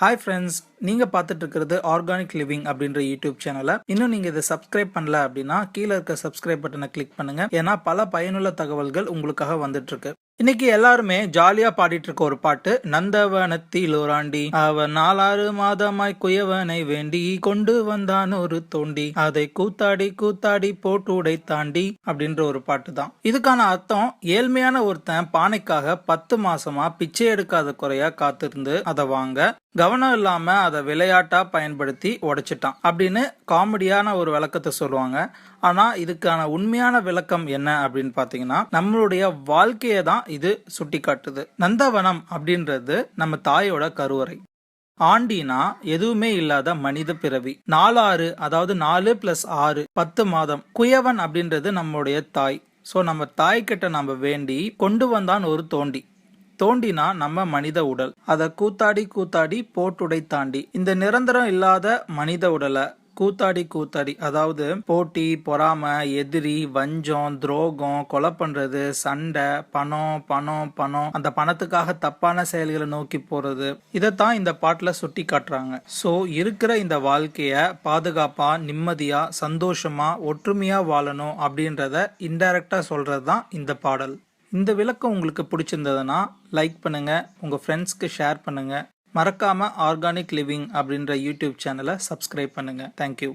Hi friends நீங்க பார்த்துட்டு இருக்கிறது ஆர்கானிக் லிவிங் அப்படின்ற யூடியூப் சேனலை இன்னும் நீங்க இதை சப்ஸ்கிரைப் பண்ணல அப்படின்னா கீழே இருக்க சப்ஸ்கிரைப் பட்டனை கிளிக் பண்ணுங்க. ஏன்னா பல பயனுள்ள தகவல்கள் உங்களுக்காக வந்துட்டு இருக்கு இன்னைக்கு எல்லாருமே ஜாலியா பாடிட்டு இருக்க ஒரு பாட்டு நந்தவனத்தில் ஓராண்டி அவன் நாலாறு மாதமாய் குயவனை வேண்டி கொண்டு வந்தான் ஒரு தோண்டி அதை கூத்தாடி கூத்தாடி போட்டு உடை தாண்டி அப்படின்ற ஒரு பாட்டு தான். இதுக்கான அர்த்தம் ஏழ்மையான ஒருத்தன் பானைக்காக பத்து மாசமா பிச்சை எடுக்காத குறையா காத்திருந்து அதை வாங்க கவனம் இல்லாம அதை விளையாட்டா பயன்படுத்தி உடைச்சிட்டான் அப்படின்னு காமெடியான ஒரு விளக்கத்தை சொல்லுவாங்க. ஆனா இதுக்கான உண்மையான விளக்கம் என்ன அப்படின்னு பாத்தீங்கன்னா நம்மளுடைய வாழ்க்கையை தான் இது சுட்டி காட்டுது நந்தவனம் அப்படின்றது நம்ம தாயோட கருவறை. ஆண்டினா எதுவுமே இல்லாத மனித பிறவி. நாலாறு அதாவது நாலு பிளஸ் ஆறு பத்து மாதம். குயவன் அப்படின்றது நம்மளுடைய தாய். ஸோ நம்ம தாய்கிட்ட நம்ம வேண்டி கொண்டு வந்தான் ஒரு தோண்டி. தோண்டினா நம்ம மனித உடல். அதை கூத்தாடி கூத்தாடி போட்டுடை தாண்டி. இந்த நிரந்தரம் இல்லாத மனித உடலை கூத்தாடி கூத்தாடி அதாவது போட்டி பொறாம எதிரி வஞ்சம் துரோகம் கொலை பண்றது சண்டை பணம் பணம் பணம் அந்த பணத்துக்காக தப்பான செயல்களை நோக்கி போறது இதைத்தான் இந்த பாட்டுல சுட்டி காட்டுறாங்க. சோ இருக்கிற இந்த வாழ்க்கைய பாதுகாப்பா நிம்மதியா சந்தோஷமா ஒற்றுமையா வாழணும் அப்படின்றத இன்டைரக்டா சொல்றது தான் இந்த பாடல். இந்த விளக்கம் உங்களுக்கு பிடிச்சிருந்ததுன்னா லைக் பண்ணுங்க உங்க ஃப்ரெண்ட்ஸ்க்கு ஷேர் பண்ணுங்க. மறக்காம ஆர்கானிக் லிவிங் அப்படின்ற யூடியூப் சேனலை சப்ஸ்கிரைப் பண்ணுங்க. Thank you